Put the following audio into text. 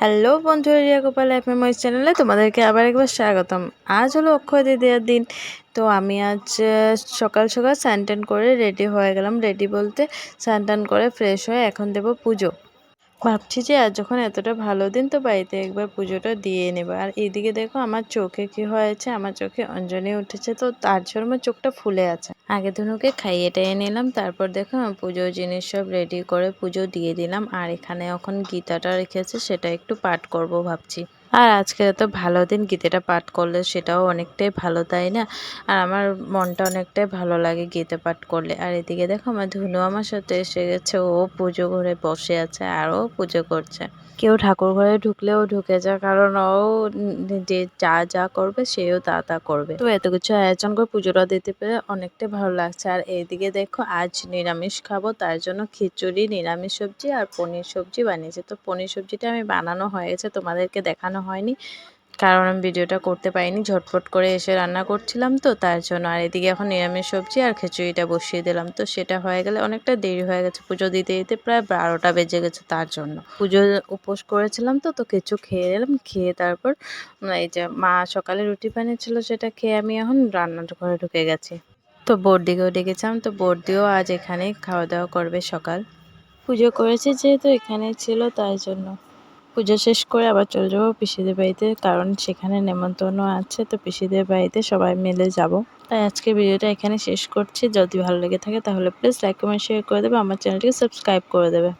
Hello বন্ধুরা, Riya Gopal F M চ্যানেলে তোমাদেরকে আবার একবার স্বাগতম। আজ হলো অক্ষয় তৃতীয়ার দিন, তো আমি আজ সকাল সকাল স্নান টান করে রেডি হয়ে গেলাম। রেডি বলতে স্নান টান করে ফ্রেশ হয়ে এখন দেবো পুজো। ভাবছি যে আজ যখন এতটা ভালো দিন, তো বাড়িতে একবার পুজোটা দিয়ে নেব। আর এদিকে দেখো আমার চোখে কি হয়েছে? আমার চোখে অঞ্জনি উঠেছে, তো তার জন্য চোখটা ফুলে আছে। আগে ধনুকে খাইয়ে টাইয়ে নিলাম, তারপর দেখো পুজো পুজোর জিনিস সব রেডি করে পুজো দিয়ে দিলাম। আর এখানে এখন গীতাটা রেখেছে সেটা একটু পাঠ করব ভাবছি। আর আজকে এত ভালো দিন, গীতাটা পাঠ করলে সেটাও অনেকটাই ভালো, তাই না? আর আমার মনটা অনেকটাই ভালো লাগে গীতা পাঠ করলে। আর এদিকে দেখো, আমার ধুনু আমার সাথে এসে গেছে, ও পুজো ঘরে বসে আছে, আর ও পুজো করছে। কেউ ঠাকুর ঘরে ঢুকলেও ঢুকে যায়, কারণ ও যে যা যা করবে, সেও তা তা করবে। তো এত কিছু আয়োজন করে পুজোটা দিতে পেরে অনেকটাই ভালো লাগছে। আর এইদিকে দেখো, আজ নিরামিষ খাব, তার জন্য খিচুড়ি, নিরামিষ সবজি আর পনির সবজি বানিয়েছে। তো পনির সবজিটা আমি বানানো হয়ে গেছে, তোমাদেরকে দেখানো হয়নি। কারণ আমি ভিডিওটা করতে পারিনি ঝটফট করে এসে রান্না করছিলাম তো, তার জন্য। আর এদিকে এখন নিরামিষ সবজি আর খিচুড়িটা বসিয়ে দিলাম তো, সেটা হয়ে গেলে অনেকটা দেরি হয়ে গেছে। পুজো দিতে দিতে প্রায় বারোটা বেজে গেছে তার জন্য। পুজো উপোস করেছিলাম তো তো কিছু খেয়ে এলাম খেয়ে তারপর এই যে মা সকালে রুটি বানিয়েছিল সেটা খেয়ে আমি এখন রান্নার ঘরে ঢুকে গেছি। তো বর্দিকেও ডেকেছিলাম তো বর্দিও আজ এখানে খাওয়া দাওয়া করবে সকাল। পুজো করেছে যেহেতু এখানে ছিল তাই জন্য। পুজো শেষ করে আবার চলে যাব পিসিদের বাড়িতে, কারণ সেখানে নেমন্তন্ন আছে, তো পিসিদের বাড়িতে সবাই মিলে যাব। তাই আজকে ভিডিওটা এখানে শেষ করছি। যদি ভালো লেগে থাকে তাহলে প্লিজ লাইক কমেন্ট শেয়ার করে দেবে। আমার চ্যানেলটিকে সাবস্ক্রাইব করে দেবে।